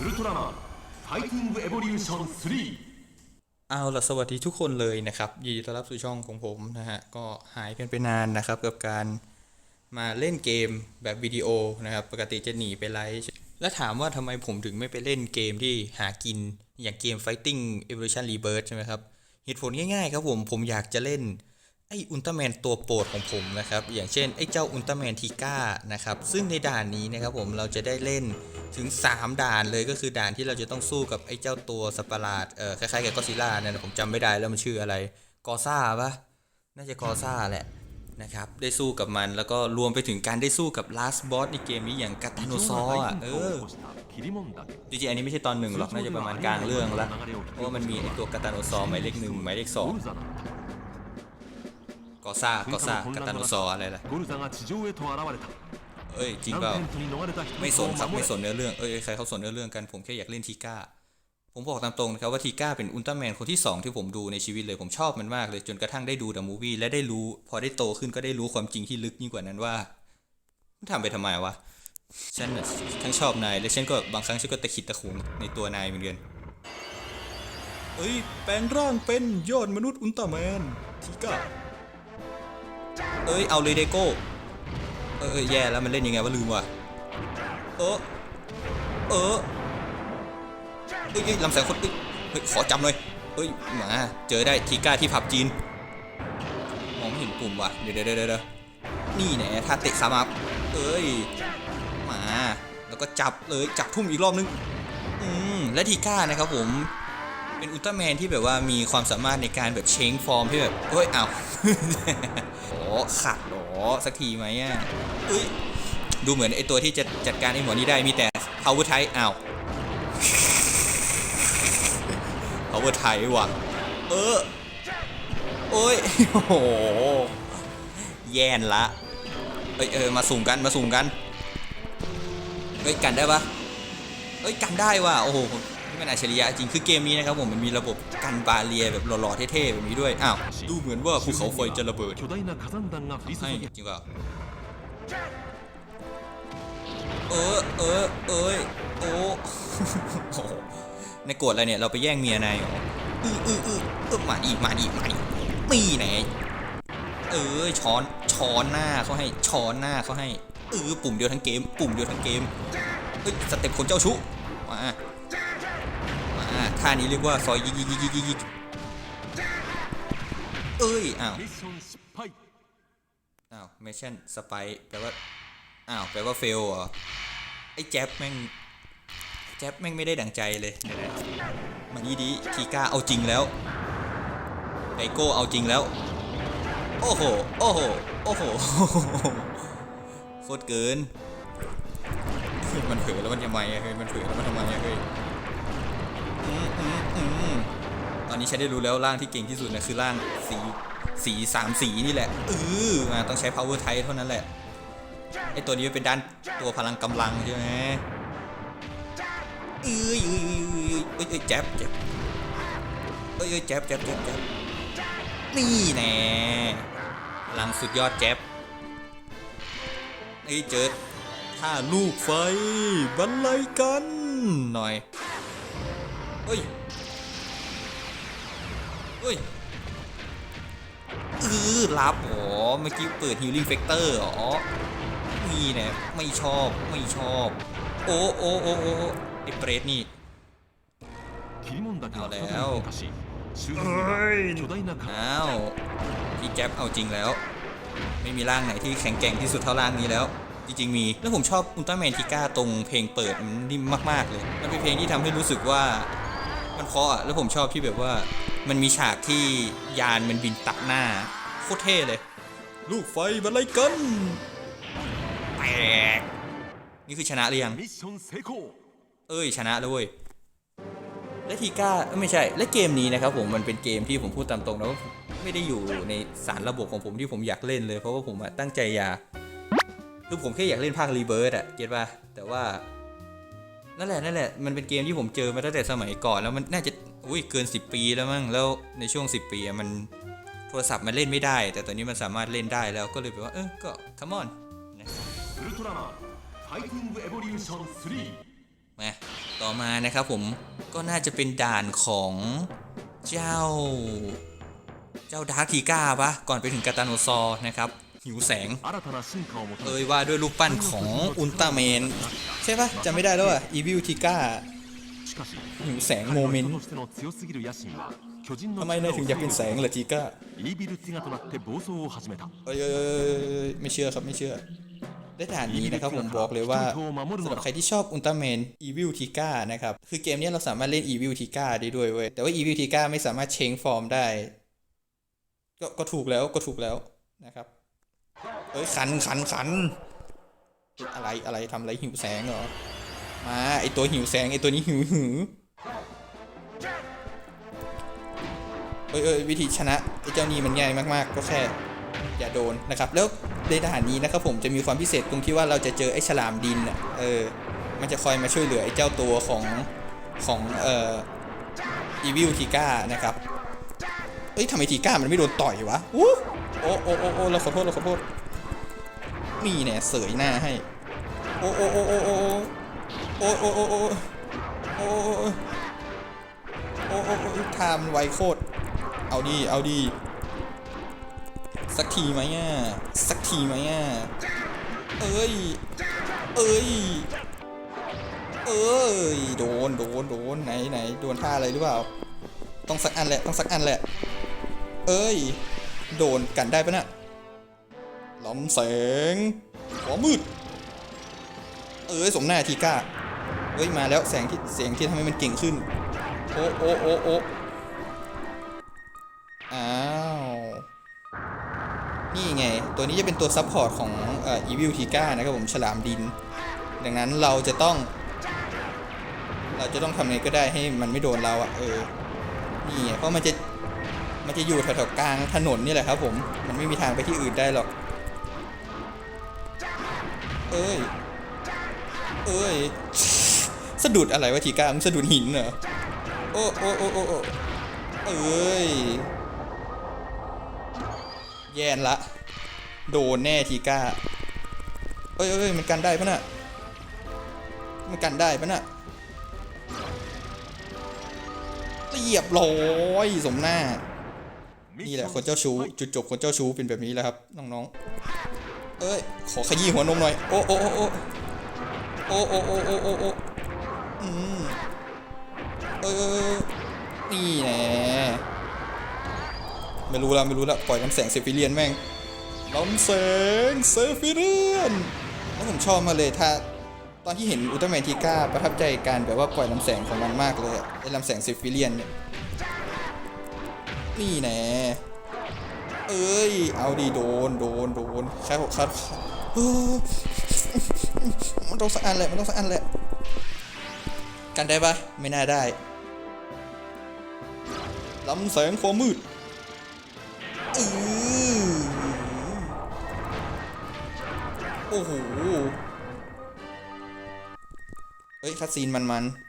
ウルトラマンファイティングエボリューション3 เอาล่ะสวัสดีทุกคนเลยนะครับยินดีต้อนรับสู่ช่องของผมนะฮะก็หายกันไปนานนะครับกับการมาเล่นเกมแบบวิดีโอนะครับปกติจะหนีไปไลฟ์แล้วถามว่าทำไมผมถึงไม่ไปเล่นเกมที่หากินอย่างเกม Fighting Evolution Rebirth ใช่ไหมครับเหตุผลง่ายๆครับผมผมอยากจะเล่น ไออุลตร้าแมนตัวโปรดของผมนะครับ อย่างเช่นไอเจ้าอุลตร้าแมนทีก้านะครับ ซึ่งในด่านนี้นะครับผมเราจะได้เล่นถึง 3 ด่านเลยก็คือด่านที่เราจะต้องสู้กับไอเจ้าตัวสัปหลาดเออคล้ายๆกับกอซิล่าเนี่ยผมจำไม่ได้แล้วมันชื่ออะไรกอซ่าปะน่าจะกอซ่าแหละนะครับได้สู้กับมันแล้วก็รวมไปถึงการได้สู้กับลาสบอสในเกมนี้อย่างกาตาโนซอะเออจริงๆอันนี้ไม่ใช่ตอนหนึ่งหรอกน่าจะประมาณกลางเรื่องละเพราะว่ามันมีไอตัวกาตาโนซอหมายเลขหนึ่งหมายเลขสอง็ซาก็ซากาตาโนซออะไรล่ะเอ้ย จริงเปล่า ไม่สนครับ ไม่สนเนื้อเรื่อง เอ้ย ใครเขาสนเนื้อเรื่องกัน ผมแค่อยากเล่นทีก้า ผมบอกตามตรงนะครับว่าทีก้าเป็นอุลตร้าแมนคนที่ 2 ที่ผมดูในชีวิตเลย ผมชอบมันมากเลย จนกระทั่งได้ดูเดอะมูวี่และได้รู้ พอได้โตขึ้นก็ได้รู้ความจริงที่ลึกยิ่งกว่านั้นว่าทำไปทำไมวะ ฉันทั้งชอบนาย และฉันก็บางครั้งฉันก็ตะขิดตะขวงในตัวนายเหมือนกันเอ้ย แปลงร่างเป็นยอดมนุษย์อุลตร้าแมนทีก้า เอ้ย เอาเลยเดโก้เออเออแย่แล้วมันเล่นยังไงวะลืมว่ะเออเออเอ้ยเอ้ยลำแสงคนเอ้ยเฮ้ยขอจำหน่อยเฮ้ยมาเจอได้ทีก้าที่ผับจีนมองไม่เห็นปุ่มว่ะเดี๋ยวเดี๋ยวเดี๋ยวเดี๋ยวนี่แน่ถ้าเตะขามาเอ้ยมาแล้วก็จับเลยจับทุ่มอีกรอบนึงอืมและทีก้านะครับผม เป็นอุลตร้าแมนที่แบบว่ามีความสามารถในการแบบเชงฟอร์มที่แบบเฮ้ยอ้าวโอ้ขัดหรอสักทีไหมอะดูเหมือนไอตัวที่จะจัดการไอหมอนี้ได้มีแต่ power type อ้าว power type ว่ะเออโอ้ยโอ้โหแย่นละเอ้ยเออมาสุ่มกันมาสุ่มกันเอ้ยกันได้ปะเอ้ยกันได้ว่ะโอ้โห ที่มันอัจฉริยะจริงคือเกมนี้นะครับผมมันมีระบบกันบาเรียแบบหล่อๆเท่ๆแบบนี้ด้วยอ้าวดูเหมือนว่าภูเขาไฟจะระเบิดทำให้จริงเป่าเออเออเอ้ยโอ้ในโกรธอะไรเนี่ยเราไปแย่งเมียนายอืออืออือมาดีมาดีมาดีกปีไหนเออช้อนช้อนหน้าเขาให้ช้อนหน้าเขาให้เออปุ่มเดียวทั้งเกม ปุ่มเดียวทั้งเกมเอ้ยสเต็ปคนเจ้าชู้ ท่านี้เรียกว่าซอยยิกยิกยิกยิกยิเอ้ย อ้าว อ้าวเมชั่นสไปแปลว่า อ้าว แปลว่าเฟลเหรอ ไอ้แจ๊บแม่ง แจ๊บแม่งไม่ได้ดังใจเลยมันยี่ดีทีก้าเอาจริงแล้วไอโก้เอาจริงแล้ว โอ้โห โอ้โห โอ้โห โคตรเกิน มันเผยแล้วมันทำไมอเฮ้ย มันเผยแล้วมันทำไมเฮ้ย ตอนนี้ฉันได้รู้แล้วร่างที่เก่งที่สุดนะคือร่างสีสีสามสีนี่แหละเออมาต้องใช้ power type เท่านั้นแหละไอตัวนี้เป็นด้านตัวพลังกำลังใช่ไหมเอ้ยเอ้ยเอ้ยเอ้ยเอ้ยแจ๊บแจ๊บเอ้ยเอ้ยแจ๊บแจ๊บแจ๊บจ๊บนี่แน่พลังสุดยอดแจ๊บไอ้เจอถ้าลูกไฟบรรลัยกันหน่อย ฮ้ย เฮ้ยเออรับอ๋อเมื่อกี้เปิดฮิลลิ่งเฟกเตอร์อ๋อมีนะไม่ชอบไม่ชอบ โอ้โอ้โอ้โอ้ไอเปรตนี่เอาแล้วเฮ้ยเอาพี่แก๊ปเอาจริงแล้ว ไม่มีร่างไหนที่แข็งแกร่งที่สุดเท่าร่างนี้แล้ว จริง ๆ มี แล้วผมชอบอุลตร้าแมนทิก้าตรงเพลงเปิดมันนิ่มมาก ๆ เลย มันเป็นเพลงที่ทำให้รู้สึกว่า มันเคาะอะแล้วผมชอบที่แบบว่า มันมีฉากที่ยานมันบินตัดหน้า โคตรเท่เลย ลูกไฟมันไล่กันแตกนี่คือชนะหรือยังเอ้ยชนะเลย และทีก้าไม่ใช่ และเกมนี้นะครับผมมันเป็นเกมที่ผมพูดตามตรงนะว่าไม่ได้อยู่ในสารระบบของผมที่ผมอยากเล่นเลยเพราะว่าผมตั้งใจอยากคือผมแค่อยากเล่นภาครีเบิร์ดอะเก็ตป่ะแต่ว่า นั่นแหละนั่นแหละมันเป็นเกมที่ผมเจอมาตั้งแต่สมัยก่อนแล้วมันน่าจะอุ้ยเกิน 10 ปีแล้วมั้งแล้วในช่วง 10 ปีมันโทรศัพท์มันเล่นไม่ได้ แต่ตอนนี้มันสามารถเล่นได้แล้วก็เลยแบบว่าเออก็คัมออนนะครับมาต่อมานะครับผมก็น่าจะเป็นด่านของเจ้า เจ้าดาร์คทีก้าปะก่อนไปถึงกาตาโนซอนะครับ หิวแสง เอยว่าด้วยรูปปั้นของอุลตร้าแมน ใช่ปะจำไม่ได้แล้วอะอีวิลทิก้าหิวแสงโมเมนต์ทำไมนายถึงอยากเป็นแสงล่ะทิก้าเอ้ยไม่เชื่อครับไม่เชื่อได้ฐานนี้นะครับผมบอกเลยว่าสำหรับใครที่ชอบอุลตร้าแมนอีวิลทิก้านะครับ คือเกมนี้เราสามารถเล่นอีวิลทิก้าได้ด้วยเว้ย แต่ว่าอีวิลทิก้าไม่สามารถเชงฟอร์มได้ ก็ถูกแล้วก็ถูกแล้วนะครับ เอ้ยขันขันขันอะไรอะไรทำอะไรหิวแสงเหรอ มาไอตัวหิวแสงไอตัวนี้หิวหือเอ้ยเอ้ยวิธีชนะไอเจ้านี่มันง่ายมากๆ ก็แค่อย่าโดนนะครับแล้วในด่านนี้นะครับผมจะมีความพิเศษตรงที่ว่าเราจะเจอไอ้ฉลามดินเออ มันจะคอยมาช่วยเหลือไอ้เจ้าตัวของของเอ่ออีวิลทีก้านะครับ เอ้ยทำไมทีก้ามันไม่โดนต่อยวะอู้โอ้โอ้โอ้โอ้เราขอโทษเราขอโทษนี่แน่เสยหน้าให้โอ้โอ้โอ้โอ้โอ้โอ้โอ้โอ้โอ้โอ้โอ้โอ้โอ้ทามไวโคตรเอาดีเอาดีสักทีไหมอะสักทีไหมอะเอ้ย เอ้ย เอ้ย โดน โดน โดน ไหนไหนโดนท่าอะไรหรือเปล่า ต้องสักอันแหละ ต้องสักอันแหละ เอ้ย โดนกันได้ปะน่ะล้อมแสงขอมืด เอ้ย สมหน้าทีก้า เฮ้ย มาแล้วแสงที่เสียงที่ทำให้มันเก่งขึ้น โอ้โอ้โอ้โอ้อ้าว นี่ไง ตัวนี้จะเป็นตัวซับพอร์ตของเอ่อ Evil Tiga นะครับผม ฉลามดิน ดังนั้นเราจะต้อง เราจะต้องทำไงก็ได้ให้มันไม่โดนเราอะเออ นี่ไงเพราะมันจะ มันจะอยู่แถวๆกลางถนนนี่แหละครับผม มันไม่มีทางไปที่อื่นได้หรอก เอ้ย เอ้ย สะดุดอะไรวะทีก้ามึงสะดุดหินเหรอ โอ้โอ้โอ้โอ้โอ้เอ้ย แย่นละ โดนแน่ทีก้า เอ้ยเอ้ยมันกันได้ปะน่ะ มันกันได้ปะน่ะเรียบร้อยสมหน้า นี่แหละคนเจ้าชู้จุดจบคนเจ้าชู้เป็นแบบนี้แหละครับน้องๆ เอ้ยขอขยี้หัวนมหน่อยโอ้โอ้โอ้โอ้โอ้โอ้โอ้โอ้โอ้โอ้อืมเอ้ยเอ้ยเอ้ยนี่แน่ไม่รู้ละไม่รู้ละปล่อยน้ำแสงเซฟิเลียนแม่งน้ำแสงเซฟิเลียนแล้วผมชอบมาเลยถ้าตอนที่เห็นอุลตร้าแมนทีก้าประทับใจการแบบว่าปล่อยน้ำแสงของมันมากเลยอะไอ้ลำแสงเซฟิเลียนเนี่ย นี่แน่เอ้ย เอาดีโดน โดน โดนแค่หกคัดมันต้องสักอันแหละ มันต้องสักอันแหละ กันได้ปะไม่น่าได้ลำแสงความมืดออโอ้โห เฮ้ย คัดซีนมันๆเ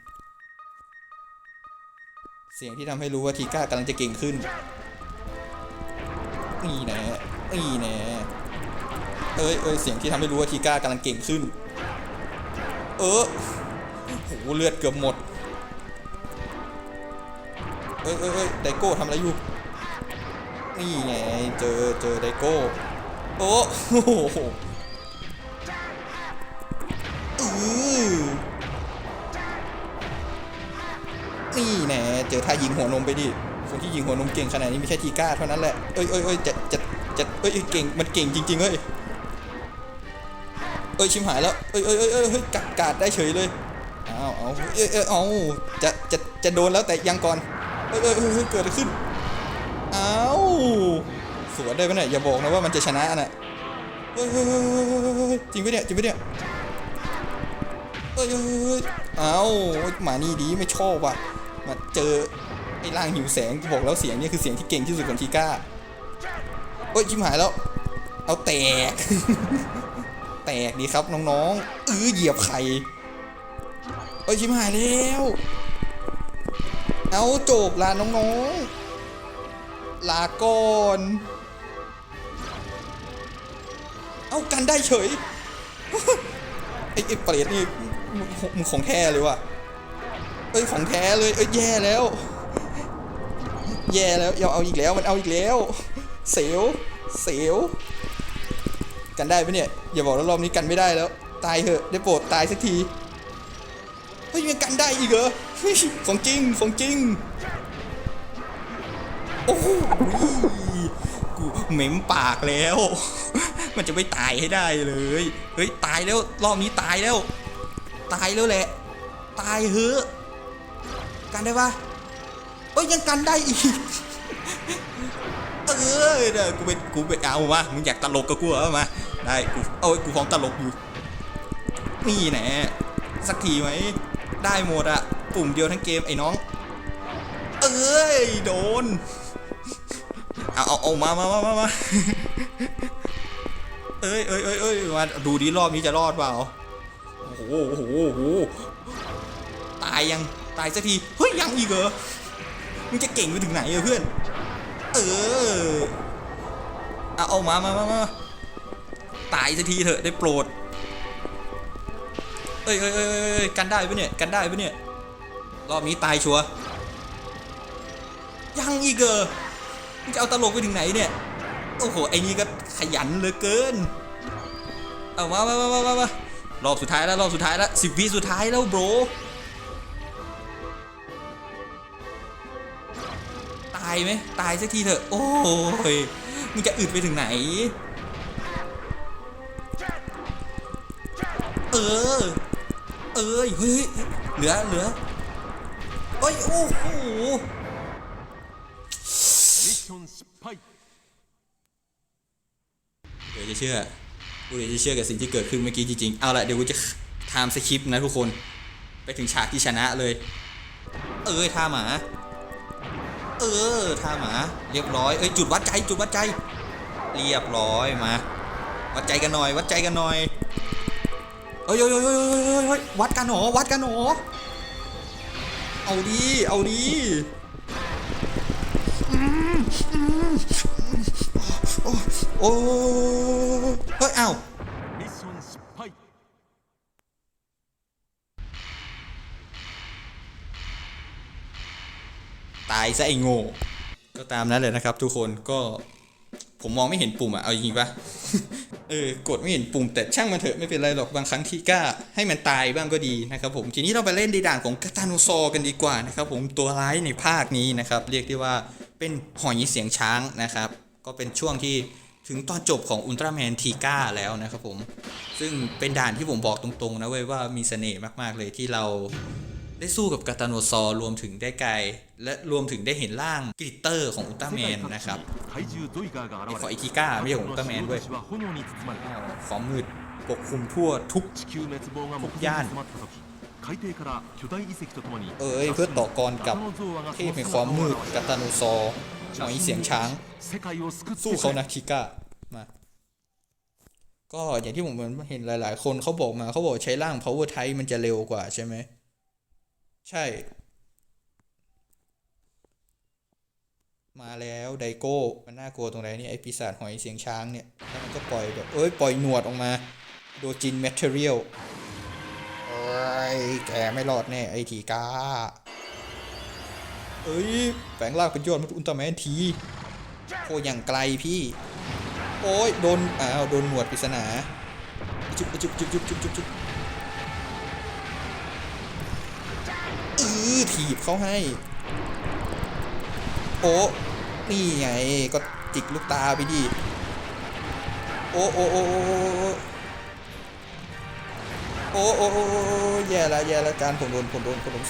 สียงที่ทำให้รู้ว่าทีก้ากำลังจะเก่งขึ้นนี่แน่นี่แน่เอ้ยเอ้ยเสียงที่ทำให้รู้ว่าทีก้ากำลังเก่งขึ้น เออโหเลือดเกือบหมด เอ้ยเอ้ยเอ้ยไดโก้ทำอะไรอยู่ นี่ไงเจอเจอไดโก้ โอ้โห นี่แน่เจอท่ายิงหัวนมไปดิคนที่ยิงหัวนมเก่งขนาดนี้มีแค่ทีก้าเท่านั้นแหละเอ้ยเอ้ยเอ้ยจะจะจะเอ้ยเก่งมันเก่งจริงๆเอ้ยเอ้ยชิมหายแล้วเอ้ยเอ้ยเอ้ยเอ้ยเฮ้ยกาดกาดได้เฉยเลยอ้าวเอาเอ้ยเอ้ยเอาจะจะจะโดนแล้วแต่ยังก่อนเอ้ยเอ้ยเอ้ยเกิดอะไรขึ้นอ้าวสวนได้ปะเนี่ยอย่าบอกนะว่ามันจะชนะน่ะเฮ้ยเฮ้ยเฮ้ยเฮ้ยเฮ้ยเฮ้ยจริงปะเนี่ยจริงปะเนี่ยเอ้ยเอ้ยเอ้ยเอาหมานี่ดีไม่ชอบว่ะ มาเจอไอ้ร่างหิวแสงบอกแล้วเสียงนี่คือเสียงที่เก่งที่สุดของทีก้าเอ้ยชิมหายแล้ว เอาแตก แตกดีครับน้องๆเออเหยียบไข่เอ้ยชิมหายแล้ว เอาจบลาน้องๆ ลาก่อนเอากันได้เฉยไอ้ไอ้เปรตนี่มึงมึงของแท้เลยว่ะ เอ้ยของแท้เลยเอ้ยแย่แล้ว แย่แล้วย่าเอาอีกแล้วมันเอาอีกแล้ว เสียวเสียวกันได้ปะเนี่ยอย่าบอกว่ารอบนี้กันไม่ได้แล้ว ตายเถอะได้โปรดตายสักทีเฮ้ยยังกันได้อีกเหรอของจริงของจริงโอ้โหกูเหม็มปากแล้ว มันจะไม่ตายให้ได้เลยเฮ้ยตายแล้วรอบนี้ตายแล้ว ตายแล้วแหละ ตายเถอะ กันได้ปะเอ้ยยังกันได้อีก เออเด้อกูเป็นกูเป็นเอามามึงอยากตลกกับกูเหรอมาได้กูเอาไว้กูพร้อมตลกอยู่นี่แหละสักทีไหมได้หมดอะปุ่มเดียวทั้งเกมไอ้น้อง เอ้ยโดนเอาเอาเอามามามามามาเอ้ยเอ้ยเอ้ยเอ้ยมาดูดิรอบนี้จะรอดเปล่าโอ้โหโอ้โหตายยัง ตายสักที เฮ้ย ยังอีกเหรอ มึงจะเก่งไปถึงไหนอะเพื่อน เออเอาเอามามามามาตายสักทีเถอะได้โปรดเอ้ยเอ้ยเอ้ยเอ้ยกันได้ปะเนี่ย กันได้ปะเนี่ย รอบนี้ตายชัวร์ยังอีกเหรอมึงจะเอาตลกไปถึงไหนเนี่ย โอ้โห ไอ้นี่ก็ขยันเหลือเกิน เอามามามามามามารอบสุดท้ายแล้ว รอบสุดท้ายแล้วสิบวิสุดท้ายแล้วโบรายไหมตายสักทีเถอะ โอ้ยมันจะอึดไปถึงไหน เออ เอ้ยเฮ้ยเหลือเหลือเอ้ย โอ้โหเดี๋ยวจะเชื่อกูเดี๋ยวจะเชื่อกับสิ่งที่เกิดขึ้นเมื่อกี้จริงๆ เอาละเดี๋ยวกูจะไทม์สคริปต์นะทุกคน ไปถึงฉากที่ชนะเลย เอ้ยท่าหมา เออท่าหมาเรียบร้อยเอ้ยจุดวัดใจจุดวัดใจ เรียบร้อยมา วัดใจกันหน่อย วัดใจกันหน่อยเอ้ยเอ้ยเอ้ยเอ้ยเอ้ยวัดกันหนอวัดกันหนอเอาดีเอาดีโอ้โอ้เฮ้ยเอ้าายซะไอ้โง่ก็ตามนั้นเลยนะครับ ทุกคนก็ผมมองไม่เห็นปุ่มอะเอาจริงปะเออกดไม่เห็นปุ่มแต่ช่างมันเถอะไม่เป็นไรหรอกบางครั้งที่กล้าให้มันตายบ้างก็ดีนะครับผมทีนี้เราไปเล่นในด่านของกาตาโนซอกันดีกว่านะครับผมตัวร้ายในภาคนี้นะครับเรียกได้ว่าเป็นหอยเสียงช้างนะครับ ก็เป็นช่วงที่ถึงตอนจบของอุลตร้าแมนทีก้าแล้วนะครับผมซึ่งเป็นด่านที่ผมบอกตรงๆนะเว้ยว่ามีเสน่ห์มากๆเลยที่เรา ได้สู้กับกาตาโนซอรวมถึงได้ไกล และรวมถึงได้เห็นร่างกริตเตอร์ของอุลตร้าแมนนะครับไองออิคิก้าไม่ใช่ของอุลตร้าแมนด้วยของมืดปกคลุมทั่วทุกทุกย่านเอ้ยเพื่อต่อกรกับเทพแห่งความมืดกาตาโนซอหอยเสียงช้าง สู้เขานะคิก้ามาก็อย่างที่ผมเห็นหลาย ๆ คนเขาบอกมาเขาบอกใช้ร่าง power type มันจะเร็วกว่าใช่ไหม ใช่ มาแล้วไดโก้มันน่ากลัวตรงไหนนี่ไอปีศาจหอยเสียงช้างเนี่ยแล้วมันก็ปล่อยแบบเอ้ยปล่อยหนวดออกมาโดจินแมทเทอเรียลเอ้ยแกไม่รอดแน่ไอทีกาเอ้ยแปลงร่างเป็นยอดมนุษย์อุลตร้าแมนทีโคอย่างไกลพี่ โอ้ยโดนอ้าวโดนหนวดปริศนาจุบจุบจุบจุบจุบจุบ ถีบเขาให้ โอ้นี่ไงก็จิกลูกตาไปดิ โอ้โอ้โอ้โอ้โอ้โอ้แย่ละแย่ละจานผมโดนผมโดนผมโดน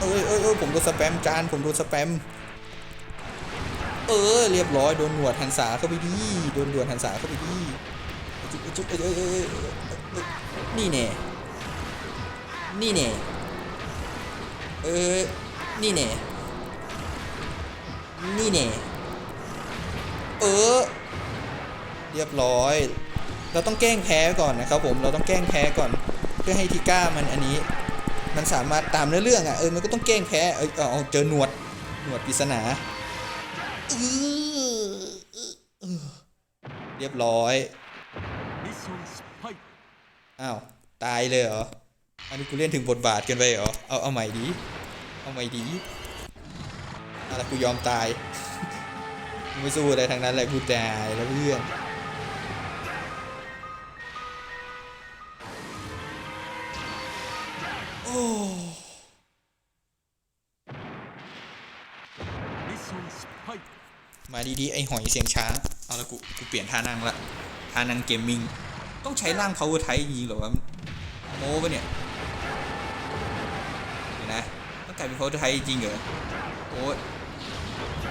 เอ้ยเอ้ยเอ้ยผมโดนสแปมจานผมโดนสแปมเออเรียบร้อยโดนหนวดหันษาเข้าไปดีโดนหนวดหันษาเข้าไปดีจุ๊บจุ๊บนี่แน่นี่แน่ เออ นี่แน่นี่แน่เออ เรียบร้อย เราต้องแกล้งแพ้ก่อนนะครับผมเราต้องแกล้งแพ้ก่อน เพื่อให้ทิก้ามันอันนี้ มันสามารถตามเนื้อเรื่องอะเออมันก็ต้องแกล้งแพ้เออเเจอหนวดหนวดปริศนาเรียบร้อยอ้าวตายเลยเหรอ อันนี้กูเล่นถึงบทบาทกันไปเหรอ เอาเอาใหม่ดี เอาใหม่ดีอะไรกูยอมตาย ไม่สู้อะไรทางนั้นแหละกูตายแล้วเพื่อนโอ้มาดีๆ ไอหอยเสียงช้าง เอาละกู กูเปลี่ยนท่านั่งละ ท่านั่งเกมมิ่ง ต้องใช้ร่าง power type นี้หรอวะโม้ปะเนี่ย ลายเป็น power type จริงเหรอ โอ้ย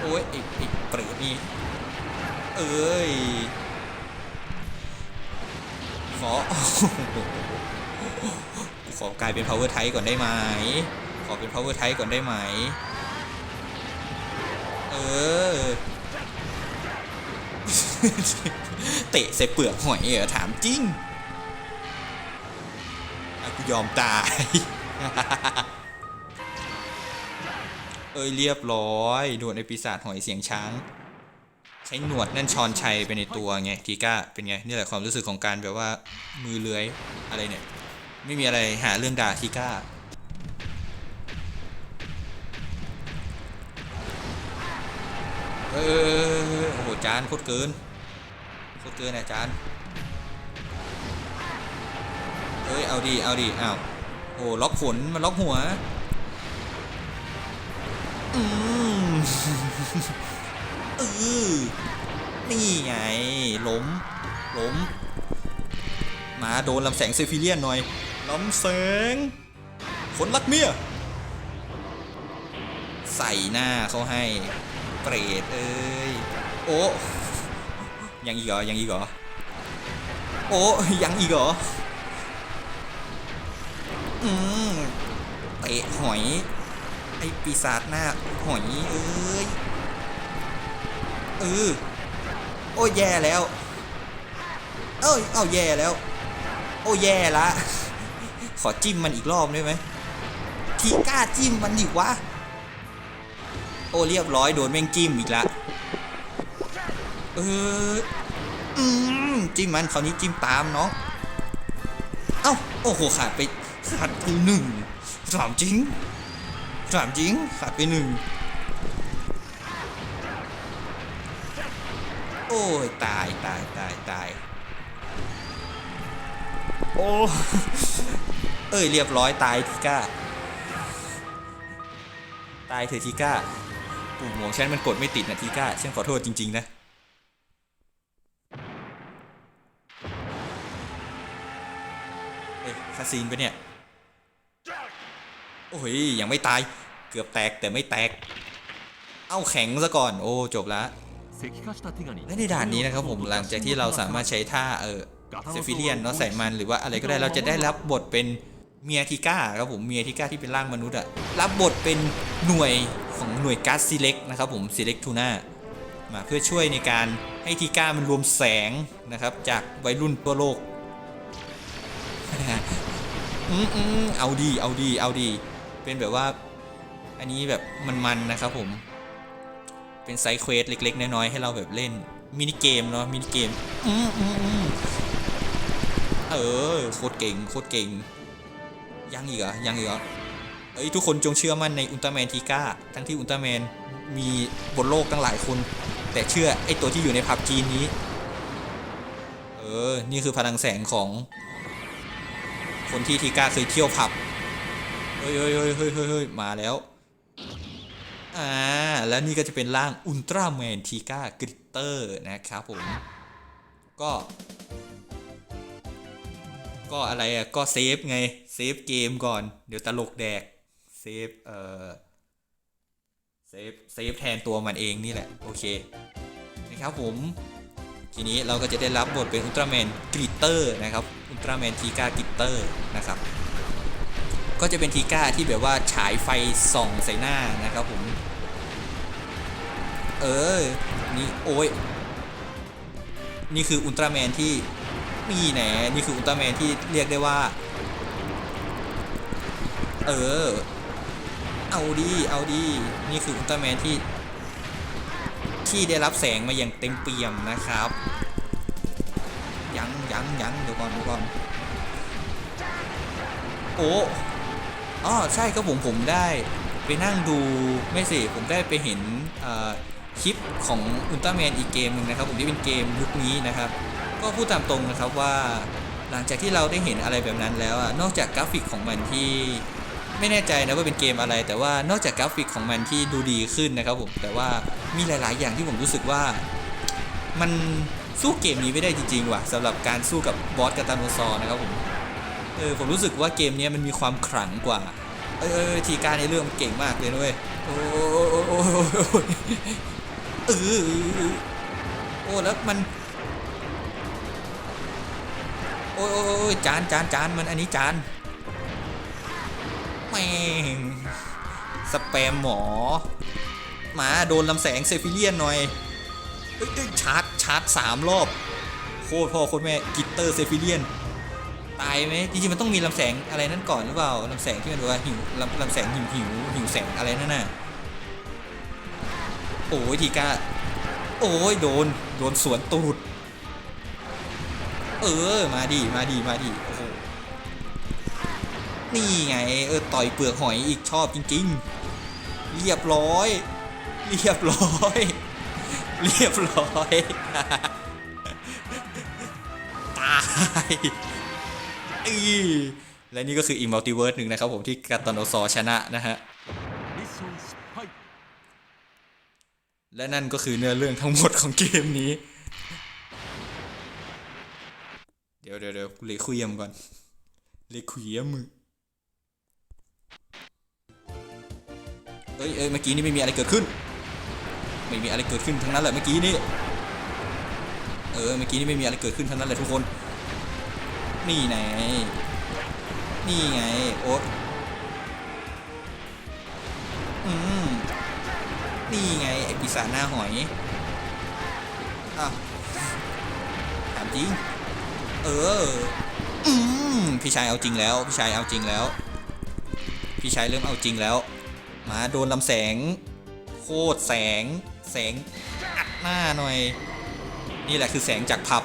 โอ้ยอ้ไอ้เปรตนี่ เอ้ยขอขอกลายเป็น power type ก่อนได้ไหม ขอเป็น power type ก่อนได้ไหม เออ เตะใส่เปลือกหอยเหรอถามจริง กูยอมตาย เอ้ยเรียบร้อยดวลไอปีศาจหอยเสียงช้าง ใช้หนวดนั่นชอนชัยไปในตัวไงทีก้าเป็นไงนี่แหละความรู้สึกของการแบบว่ามือเลื้อยอะไรเนี่ย ไม่มีอะไรหาเรื่องด่าทีก้าเออโอ้โหจานโคตรเกินโคตรเกินอะจานเอ้ยเอาดีเอาดีอ้าวโอ้ล็อกขนมันล็อกหัว อืมเออนี่ไงล้มล้ม มาโดนลำแสงเซฟิเลียนหน่อยลำแสงขนลักเมียใส่หน้าเขาให้เปรตเอ้ยโอ้ยังอีกเหรอยังอีกเหรอโอ้ยังอีกเหรออืมเตะหอย อปีศาจหน้าหอยเอ้ยเออโอ้ยแย่แล้ว เอ้ยเอาแย่แล้ว โอ้แย่ละ ขอจิ้มมันอีกรอบได้ไหมทีกล้าจิ้มมันดิวะ โอ้เรียบร้อยโดนแม่งจิ้มอีกละเอออืมจิ้มมันคราวนี้จิ้มตามเน้องเอ้าโอ้โหขาดไปขาดไปหนึ่งถามจริง ถามจริงขาดไปหนึ่งโอ้ยตายตายตายตายโอ้เอ้ยเรียบร้อยตายทีก้า ตายเถอทีก้าปุ่มของฉันมันกดไม่ติดนะทีก้าฉันขอโทษจริง ๆ นะเอ้ยคาซีนไปเนี่ย โอ้ยยังไม่ตาย เกือบแตกแต่ไม่แตก เอาแข็งซะก่อน โอ้จบละและในด่านนี้นะครับผมหลังจากที่เราสามารถใช้ท่าเออเซฟิเลียนเนาะใส่มันหรือว่าอะไรก็ได้เราจะได้รับบทเป็นเมียทิก้าครับผมเมียทิก้าที่เป็นร่างมนุษย์อะรับบทเป็นหน่วยของหน่วยก๊าซซีเล็กนะครับผมซิเล็กทูน่ามาเพื่อช่วยในการให้ทิก้ามันรวมแสงนะครับจากวัยรุ่นทั่วโลกเอาดีเอาดีเอาดี เป็นแบบว่า อันนี้แบบมันๆนะครับผม เป็นไซเควสเล็ก ๆ น้อยๆให้เราแบบเล่นมินิเกมเนาะมินิเกมเออโคตรเก่งโคตรเก่ง ยังอีกเหรอยังอีกเหรอเอ้ยทุกคนจงเชื่อมั่นในอุลตร้าแมนทีก้าทั้งที่อุลตร้าแมนมีบนโลกตั้งหลายคน แต่เชื่อไอตัวที่อยู่ในผับจีนนี้ เออ นี่คือพลังแสงของ คนที่ทีก้าเคยเที่ยวผับเฮ้ยเฮ้ยเฮ้ยเฮ้ยเฮ้ยมาแล้ว อ่าแล้วนี่ก็จะเป็นร่างอุลตร้าแมนทีก้ากริตเตอร์นะครับผม ก็ ก็อะไรอะ ก็เซฟไง เซฟเกมก่อน เดี๋ยวตลกแดก เซฟ เอ่อ เซฟ เซฟแทนตัวมันเองนี่แหละ โอเค นะครับผม ทีนี้เราก็จะได้รับบทเป็นอุลตร้าแมนกริตเตอร์นะครับ อุลตร้าแมนทีก้ากริตเตอร์นะครับก็จะเป็นทีก้าที่แบบว่าฉายไฟส่องใส่หน้านะครับผม เออ นี่โอ้ย นี่คืออุลตร้าแมนที่นี่แหนนี่คืออุลตร้าแมนที่เรียกได้ว่า เออ เอาดี เอาดี นี่คืออุลตร้าแมนที่ ที่ได้รับแสงมาอย่างเต็มเปี่ยมนะครับ ยังยังยังเดี๋ยวก่อนเดี๋ยวก่อน โอ้อ๋อใช่ครับผมผมได้ไปนั่งดูไม่สิผมได้ไปเห็นเอ่อ คลิปของอุลตร้าแมนอีกเกมหนึ่งนะครับผมที่เป็นเกมยุคนี้นะครับ ก็พูดตามตรงนะครับว่าหลังจากที่เราได้เห็นอะไรแบบนั้นแล้วอะนอกจากกราฟิกของมันที่ไม่แน่ใจนะว่าเป็นเกมอะไร แต่ว่านอกจากกราฟิกของมันที่ดูดีขึ้นนะครับผมแต่ว่ามีหลาย ๆ อย่างที่ผมรู้สึกว่ามันสู้เกมนี้ไม่ได้จริง ๆ ว่ะสำหรับการสู้กับบอสกาตาโนซอร์นะครับผมเออผมรู้สึกว่าเกมนี้มันมีความขลังกว่าเออทีการในเรื่องมันเก่งมากเลยนะเว้ยโอ้โอ้โอ้โอ้โอ้โอ้ เออโอ้แล้วมัน โอ้ยโอ้ยโอ้จานจานจานมันอันนี้จานแม่งสแปมหมอหมาโดนลำแสงเซฟิเลียนหน่อยเอ้ยชาร์จชาร์จสามรอบ โคตรพ่อโคตรแม่กิตเตอร์เซฟิเลียนตายไหมจริงๆมันต้องมีลำแสงอะไรนั่นก่อนหรือเปล่าลำแสงที่มันว่าหิวลำลำแสงหิวหิวหิวแสงอะไรนั่นน่ะ โอ้ยทีก้า โอ้ยโดน โดนสวนตูด เออ มาดิมาดิมาดิโอ้โห นี่ไง เออ ต่อยเปลือกหอยอีกชอบจริง ๆ เรียบร้อย เรียบร้อย เรียบร้อย ตายอีและนี่ก็คืออีมัลติเวิร์สหนึ่งนะครับผมที่กาตานโนซอชนะนะฮะ และนั่นก็คือเนื้อเรื่องทั้งหมดของเกมนี้ เดี๋ยวเดี๋ยวเดี๋ยวเลคุยมก่อนเลคุยมเอ้ยเอ้ยเมื่อกี้นี่ไม่มีอะไรเกิดขึ้น ไม่มีอะไรเกิดขึ้นทั้งนั้นแหละเมื่อกี้นี่ เออเมื่อกี้นี่ไม่มีอะไรเกิดขึ้นทั้งนั้นแหละทุกคน นี่ไงนี่ไงโอ๊ตอืม นี่ไงไอปีศาจหน้าหอยอะถามจริง เออ อืมพี่ชายเอาจริงแล้ว พี่ชายเอาจริงแล้ว พี่ชายเริ่มเอาจริงแล้ว มาโดนลำแสง โคตรแสง แสงอัดหน้าหน่อย นี่แหละคือแสงจากผับ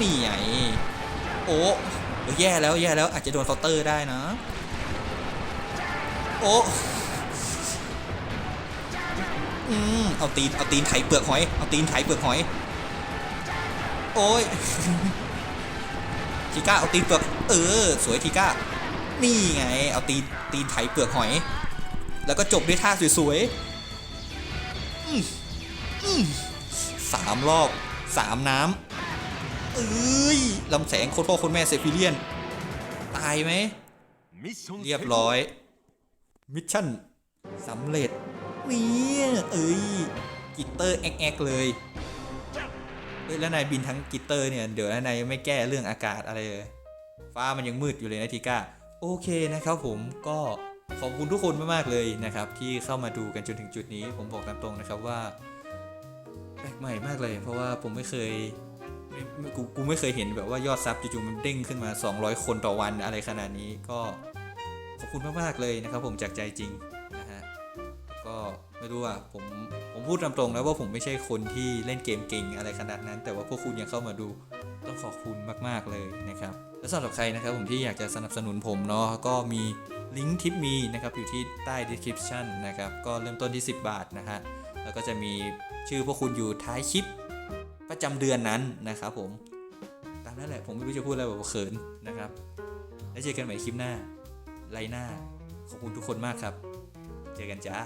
นี่ไงโอ้แย่แล้วแย่แล้วอาจจะโดนเคาน์เตอร์ได้นะ โอ้ อืมเอาตีนเอาตีนไถเปลือกหอย เอาตีนไถเปลือกหอย โอ้ยทีก้าเอาตีนเปลือก เออ สวยทีก้า นี่ไง เอาตีนตีนไถเปลือกหอย แล้วก็จบด้วยท่าสวยๆสามรอบสามน้ำเอ้ยลำแสงโคตรพ่อโคตรแม่เซฟิเลียน ตายไหม เรียบร้อย มิชชั่นสำเร็จ นี่ยเอ้ยกิตเตอร์แอกแอกเลยเฮ้ยแล้วนายบินทั้งกิตเตอร์เนี่ยเดี๋ยวนายไม่แก้เรื่องอากาศอะไรเลยฟ้ามันยังมืดอยู่เลยนะทีก้าโอเคนะครับผมก็ขอบคุณทุกคนมากๆเลยนะครับ ที่เข้ามาดูกันจนถึงจุดนี้ ผมบอกตามตรงนะครับว่าแปลกใหม่มากเลย เพราะว่าผมไม่เคยไม่กูกูไม่เคยเห็นแบบว่ายอดซับจู่ๆมันเด้งขึ้นมา 200 คนต่อวันอะไรขนาดนี้ก็ขอบคุณมากๆเลยนะครับผมจากใจจริง ไม่รู้อะผมผมพูดตามตรงนะว่าผมไม่ใช่คนที่เล่นเกมเก่งอะไรขนาดนั้น แต่ว่าพวกคุณยังเข้ามาดูต้องขอบคุณมาก ๆ เลยนะครับ และสำหรับใครนะครับผมที่อยากจะสนับสนุนผมเนาะก็มีลิงก์ทิปมีนะครับอยู่ที่ใต้ description นะครับก็เริ่มต้นที่ 10 บาทนะฮะแล้วก็จะมีชื่อพวกคุณอยู่ท้ายคลิปประจำเดือนนั้นนะครับผมตามนั้นแหละผมไม่รู้จะพูดอะไรแบบเขินนะครับ แล้วเจอกันใหม่คลิปหน้าไลหน้าขอบคุณทุกคนมากครับ เจอกันจ้า